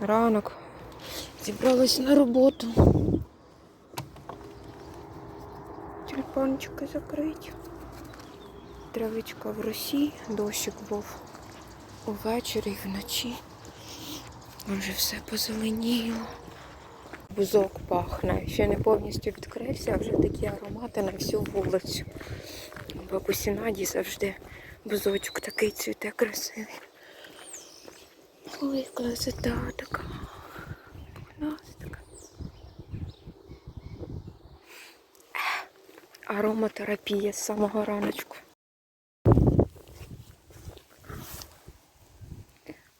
ранок. Зібралась на роботу. Тюльпанчики закриті. Травичка в росі, дощик був увечері і вночі. Вже все позеленіло. Бузок пахне. Ще не повністю відкрився, а вже такі аромати на всю вулицю. Бабусі Наді завжди бузочок такий цвіте красивий. Ой, красота така. Ароматерапія з самого раночку.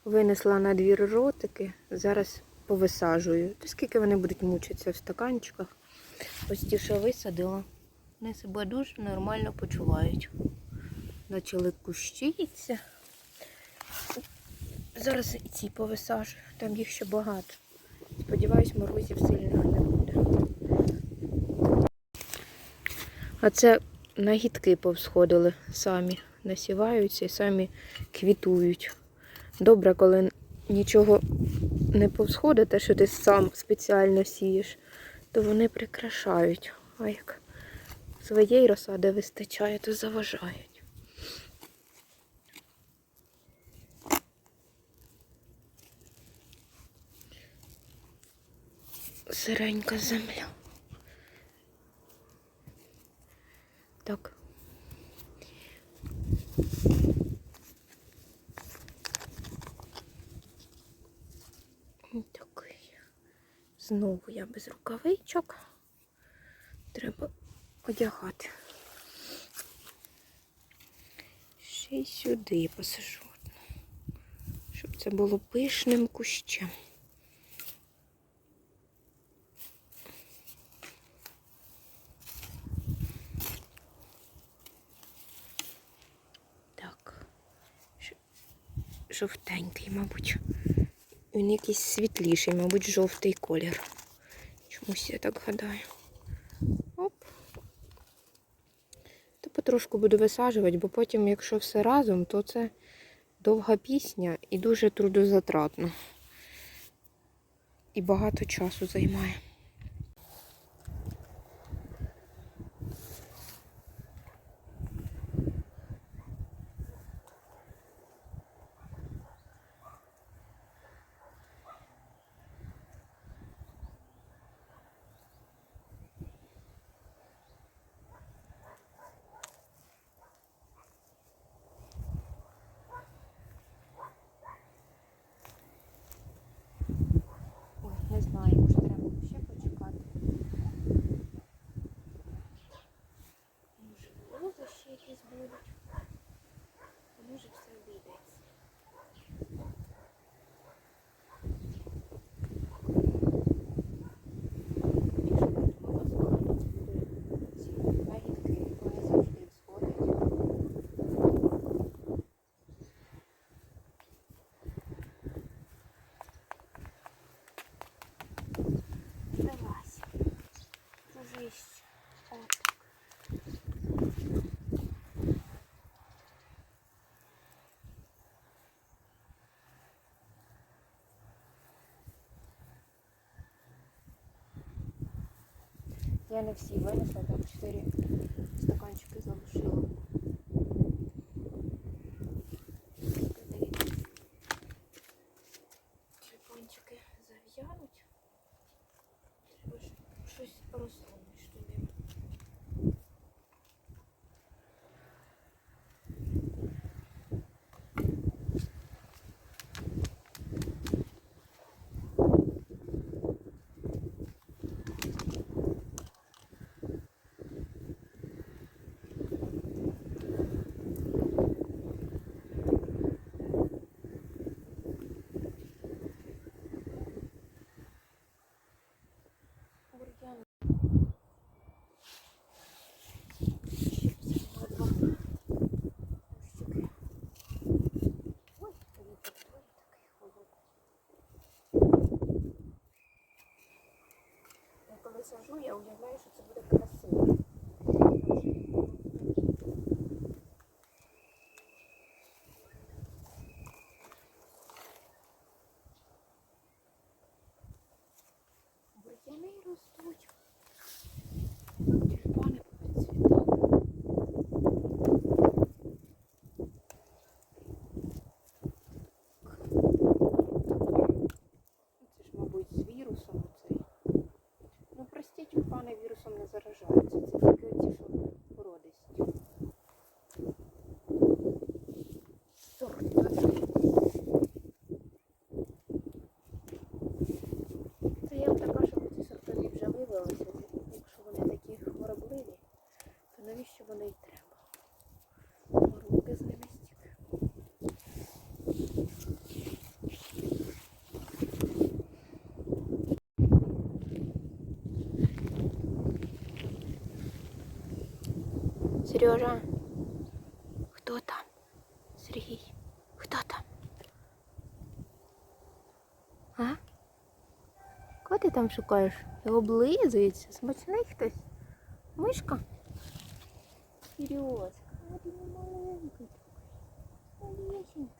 Винесла на двір ротики, зараз повисаджую. Та скільки вони будуть мучитися в стаканчиках. Ось ті, що висадила, вони себе дуже нормально почувають. Почали кущитися. Зараз і ці повисаджую, там їх ще багато. Сподіваюсь, морозів сильних не буде. А це нагідки повсходили самі, насіваються і самі квітують. Добре, коли нічого не повсходить, те, що ти сам спеціально сієш, то вони прикрашають. А як своєї розсади вистачає, то заважають. Сиренька земля. Так. Такий. Знову я без рукавичок. Треба одягати. Ще й сюди посажу. Щоб це було пишним кущем. Так. Ж- Жовтенький, мабуть. Він якийсь світліший, мабуть, жовтий колір. Чомусь я так гадаю. Оп. То потрошку буду висаджувати, бо потім, якщо все разом, то це довга пісня і дуже трудозатратно. І багато часу займає. Якісь будуть. Може все обійдеться. Якщо буде мороз, то ці ягідки, вони завжди всходять. Давайся. Дружище. Отак. Я не всі винесла, там 4 стаканчики залишила. коли сажу, я уявляю, що це буде красиво. Бур'яни ростуть. Вірусом ці заражаються. Сережа, хто там? Сергій, хто там? А? Кого ти там шукаєш? Його облизується. Смачний хтось? Мишка? Серйозка, а ти не маленький. Малесенький.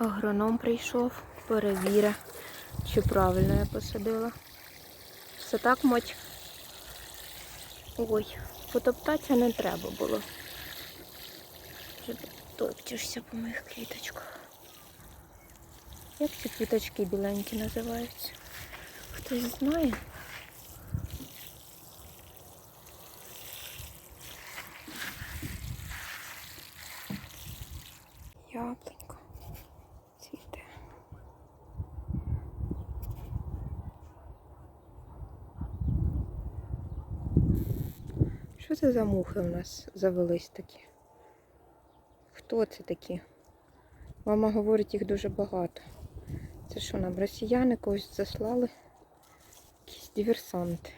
Агроном прийшов, перевіря, чи правильно я посадила. Все так мать. Ой, потоптатися не треба було. Вже топчешся по моїх квіточках. Як ці квіточки біленькі називаються? Хтось знає? Це за мухи у нас завелись такі? Хто це такі? Мама говорить, їх дуже багато. Це що нам росіяни когось заслали? Якісь диверсанти.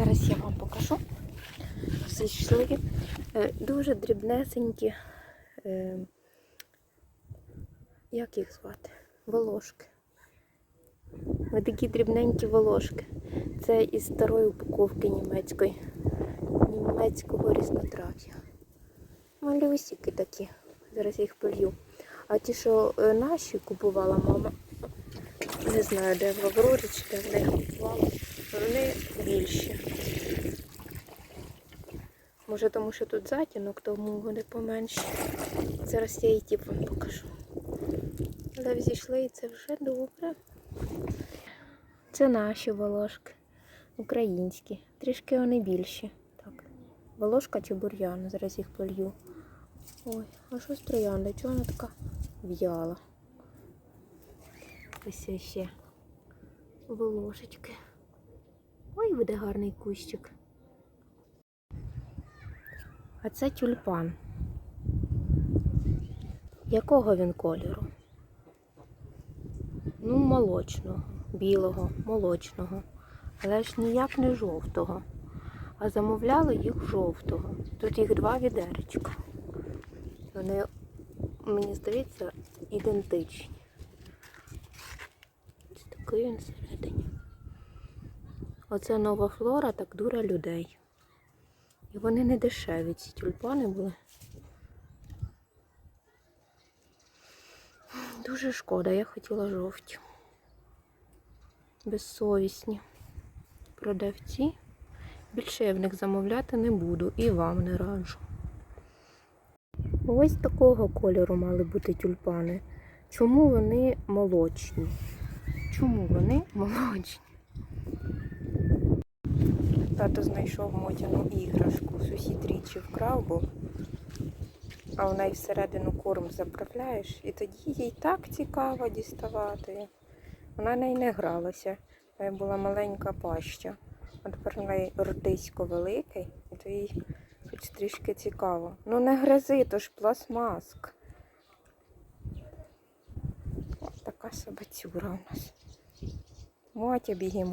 Зараз я вам покажу. Зійшли е, дуже дрібнесенькі, е, як їх звати? Волошки. Ось такі дрібненькі волошки. Це із старої упаковки німецької, німецького різнотрав'я. Малюсики такі. Зараз я їх полью. А ті, що е, наші купувала мама, не знаю, де в Аврорі чи де в неї купувала, вони більші. Може, тому що тут затінок, тому вони поменші. Зараз я її ті вам покажу. Але взійшли і це вже добре. Це наші волошки. Українські. Трішки вони більші. Так. Волошка чи бур'ян, зараз їх полью. Ой, а що з троянда? Чого вона така в'яла? Ось ще волошечки. Ой, буде гарний кущик. А це тюльпан. Якого він кольору? Ну, молочного, білого, молочного. Але ж ніяк не жовтого. А замовляли їх жовтого. Тут їх два відеречка. Вони, мені здається, ідентичні. такий він всередині. Оце нова флора так дура людей. І вони не дешеві, ці тюльпани були. Дуже шкода, я хотіла жовті. Безсовісні продавці. Більше я в них замовляти не буду і вам не раджу. Ось такого кольору мали бути тюльпани. Чому вони молочні? Чому вони молочні? Тато знайшов мотяну іграшку. Сусід річі вкрав, бо а в неї всередину корм заправляєш, і тоді їй так цікаво діставати. Вона неї не гралася. В неї була маленька паща. А тепер в неї ротисько великий, і то їй хоч трішки цікаво. Ну не гризи, то ж пластмаска. Ось така собацюра у нас. Мотя біги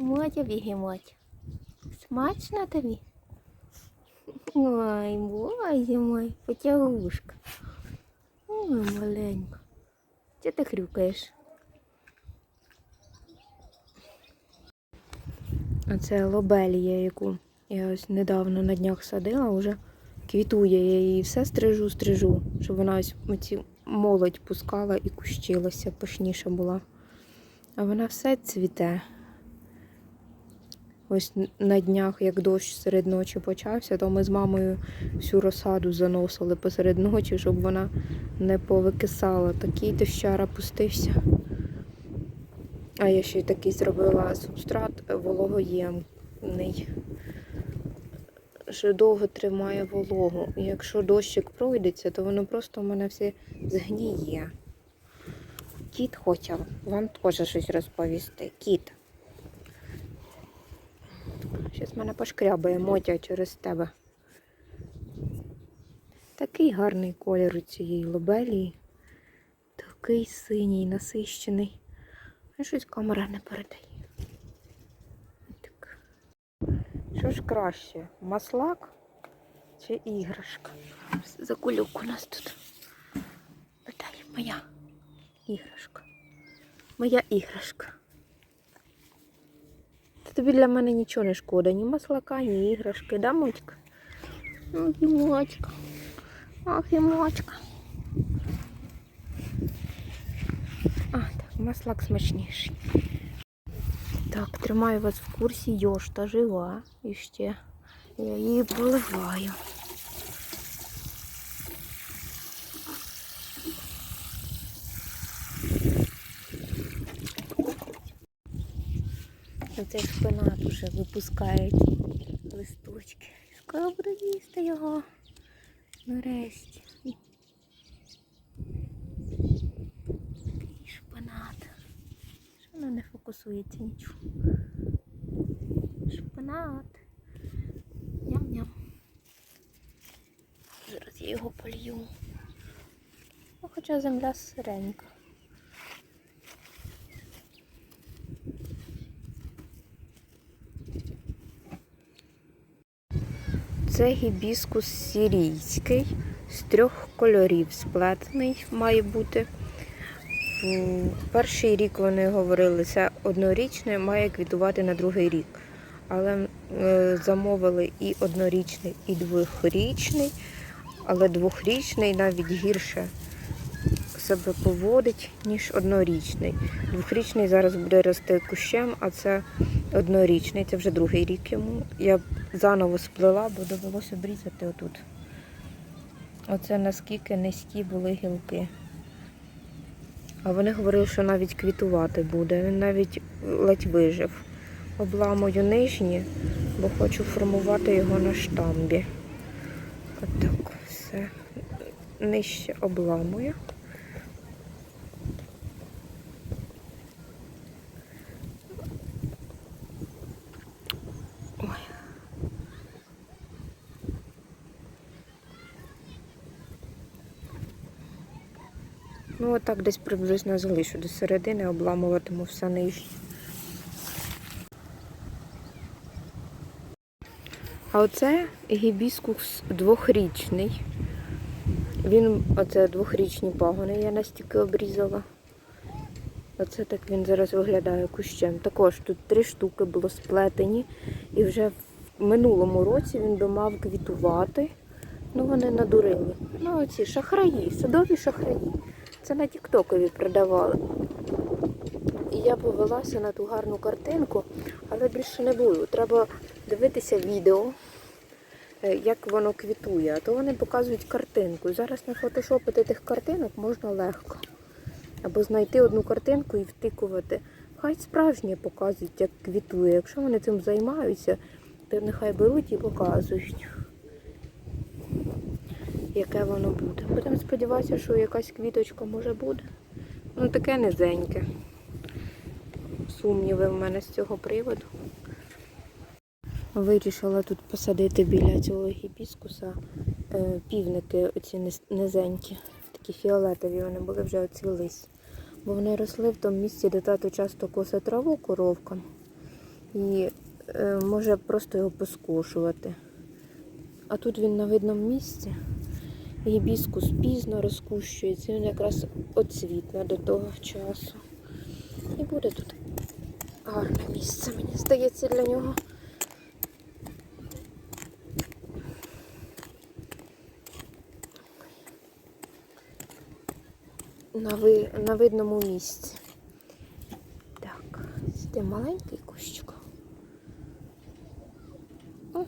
мотя. Біги. Смачно тобі? Ой, боже мой, потягушка. Ой, маленька. Чого ти хрюкаєш? Оце лобелія, яку я ось недавно на днях садила, вже квітує. Я її все стрижу, стрижу, щоб вона ось оці молодь пускала і кущилася, пишніша була. А вона все цвіте. Ось на днях, як дощ серед ночі почався, то ми з мамою всю розсаду заносили посеред ночі, щоб вона не повикисала. Такий дощара пустився. А я ще й такий зробила субстрат вологоємний, що довго тримає вологу. Якщо дощик пройдеться, то воно просто в мене все згніє. Кіт хоче вам теж щось розповісти. Кіт. Щось мене пошкрябає мотя через тебе. Такий гарний колір у цієї лобелії. Такий синій, насищений. А щось камера не передає. Так. Що ж краще? Маслак чи іграшка? За кулюк у нас тут. Питає моя іграшка. Моя іграшка. Та тобі для мене нічого не шкода, ні маслака, ні іграшки, да, Мотька? Ах, і Мотька. Ах, і Мотька. А, так, маслак смачніший. Так, тримаю вас в курсі, йошта жива. І ще я її поливаю. Оце шпинат уже випускають листочки. Скоро буду їсти його. Нарешті. Такий шпинат. Що воно не фокусується нічого. Шпинат. Ням-ням. Зараз я його полью. Ну, хоча земля сиренька. Це гібіскус сірійський з трьох кольорів сплетений має бути. Перший рік вони говорили, це однорічне, має квітувати на другий рік. Але е, замовили і однорічний, і двохрічний, але двохрічний навіть гірше себе поводить, ніж однорічний. Двохрічний зараз буде рости кущем, а це однорічний, це вже другий рік йому. Я заново сплела, бо довелося обрізати отут. Оце наскільки низькі були гілки. А вони говорили, що навіть квітувати буде. Він навіть ледь вижив. Обламую нижні, бо хочу формувати його на штамбі. Отак все. Нижче обламую. Ой. Отак десь приблизно залишу до середини, обламуватиму все нижнє. А оце гібіскус двохрічний. Він, оце двохрічні пагони, я настільки обрізала. Оце так він зараз виглядає кущем. Також тут три штуки було сплетені. І вже в минулому році він би мав квітувати. Ну вони надурили. Ну оці шахраї, садові шахраї. Це на Тіктокові продавали. І я повелася на ту гарну картинку, але більше не буду. Треба дивитися відео, е, як воно квітує. А то вони показують картинку. Зараз не фотошопити тих картинок можна легко. Або знайти одну картинку і втикувати. Хай справжнє показують, як квітує. Якщо вони цим займаються, то нехай беруть і показують, яке воно буде. Будемо сподіватися, що якась квіточка може буде. Ну таке низеньке. Сумніви в мене з цього приводу. Вирішила тут посадити біля цього гібіскуса е, півники оці низенькі, такі фіолетові, вони були вже оцвілись. Бо вони росли в тому місці, де тато часто косе траву коровкам. І е, може просто його поскошувати. А тут він на видному місці. Гібіскус пізно розкущується, він якраз оцвітне до того часу. І буде тут гарне місце, мені здається, для нього. На, ви, на видному місці. Так, сюди маленький кущик. О.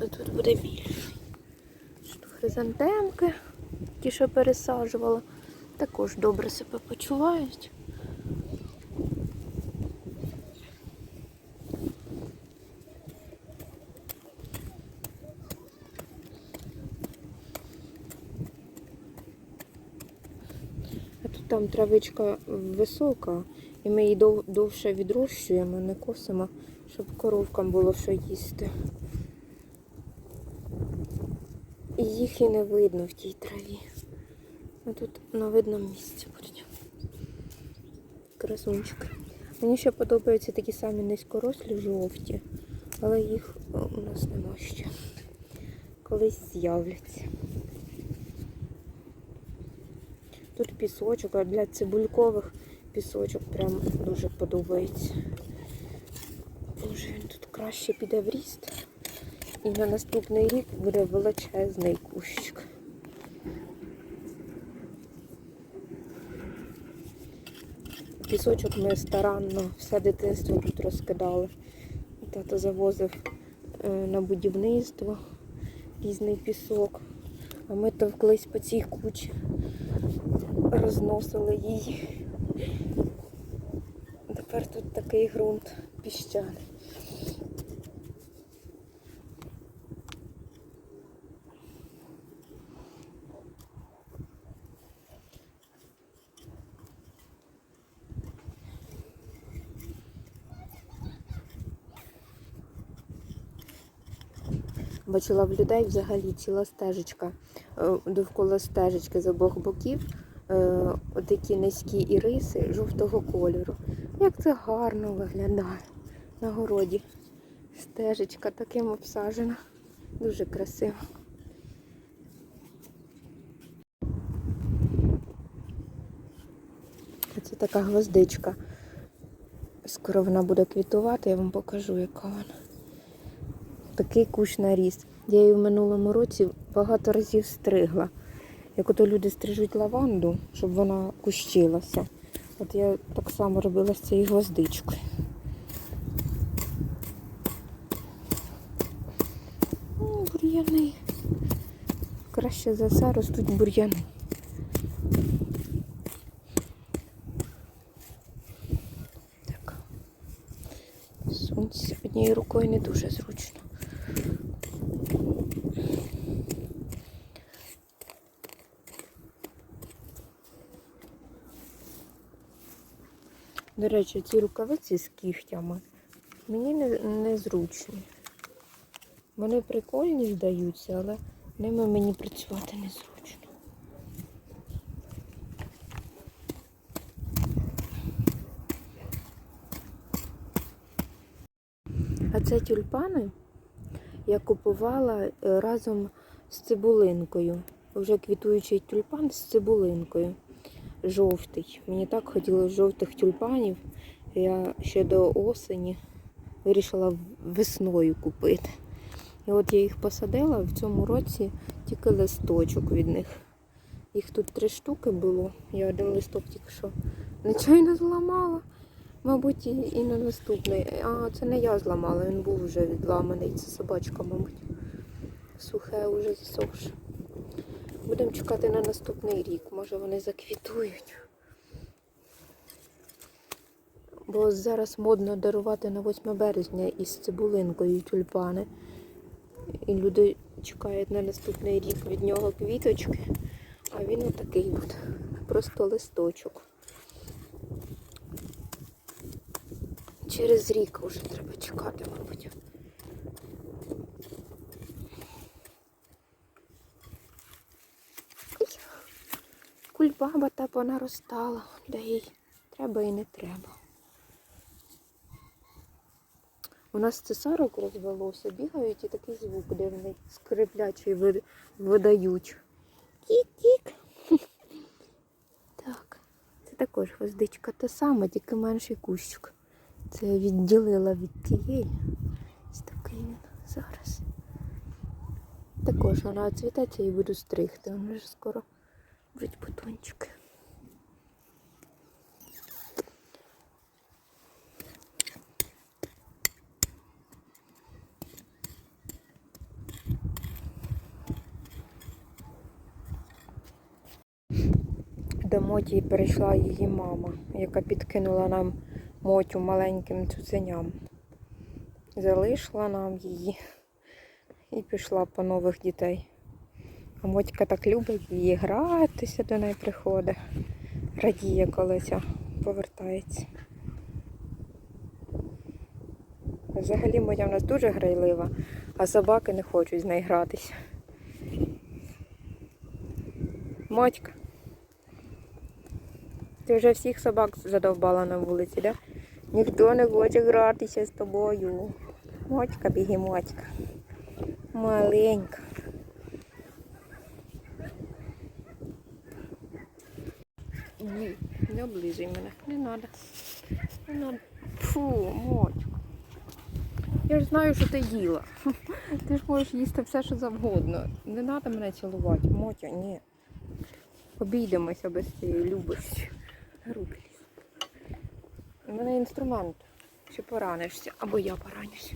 А тут буде більший. Тут хризантемки, ті, що пересаджувала, також добре себе почувають. А тут там травичка висока, і ми її довше відрощуємо, не косимо, щоб коровкам було що їсти. І їх і не видно в тій траві. А тут на видному місці будуть. Красунчики. Мені ще подобаються такі самі низькорослі жовті, але їх у нас нема ще. Колись з'являться. Тут пісочок, а для цибулькових пісочок прям дуже подобається. Може він тут краще піде в ріст. І на наступний рік буде величезний кущик. Пісочок ми старанно все дитинство тут розкидали. Тато завозив е, на будівництво різний пісок. А ми товклись по цій кучі, розносили її. Тепер тут такий ґрунт піщаний. Бачила в людей взагалі ціла стежечка. Е, Довкола стежечки з обох боків. е, Отакі низькі іриси жовтого кольору. Як це гарно виглядає на городі. Стежечка таким обсаджена. Дуже красиво. Це така гвоздичка. Скоро вона буде квітувати, я вам покажу, яка вона такий кущ наріс. Я її в минулому році багато разів стригла. Як ото люди стрижуть лаванду, щоб вона кущилася. От я так само робила з цією гвоздичкою. О, бур'яни. Краще за все ростуть бур'яни. Так. Сонце однією рукою не дуже зручно. До речі, ці рукавиці з кігтями мені не, незручні. Вони прикольні здаються, але ними мені працювати незручно. А це тюльпани. я купувала е, разом з цибулинкою. Вже квітуючий тюльпан з цибулинкою. Жовтий. Мені так хотілося жовтих тюльпанів. Я ще до осені вирішила весною купити. І от я їх посадила в цьому році тільки листочок від них. Їх тут три штуки було. Я один листок тільки що нечайно зламала. Мабуть, і, на наступний. А, це не я зламала, він був вже відламаний. Це собачка, мабуть. Сухе вже засохше. Будемо чекати на наступний рік. Може вони заквітують. Бо зараз модно дарувати на 8 березня із цибулинкою тюльпани. І люди чекають на наступний рік від нього квіточки, а він отакий от. Просто листочок. Через рік вже треба чекати, мабуть. Ой, Кульбаба та понаростала, де їй треба і не треба. У нас цесарок розвелося, бігають і такий звук дивний, скриплячий видають. Кік-кік. Так, це також гвоздичка та сама, тільки менший кущик. Це відділила від тієї. Ось такий він зараз. Також вона цвітеться і буду стригти. Вони вже скоро будуть бутончики. До Моті перейшла її мама, яка підкинула нам Мотю маленьким цуценям. Залишила нам її і пішла по нових дітей. А Мотька так любить її гратися, до неї приходить. Радіє, коли ця повертається. Взагалі Мотя в нас дуже грайлива, а собаки не хочуть з нею гратися. Мотька. Ти вже всіх собак задовбала на вулиці, да? Ніхто не хоче гратися з тобою. Мотька, біги, мотька. Маленька. Ні, не облизуй мене. Не треба. Не треба. Фу, мотька. Я ж знаю, що ти їла. Ти ж можеш їсти все, що завгодно. Не треба мене цілувати. Мотя, ні. Обійдемося без цієї любості. Руки. У мене інструмент. Чи поранишся, або я поранюсь.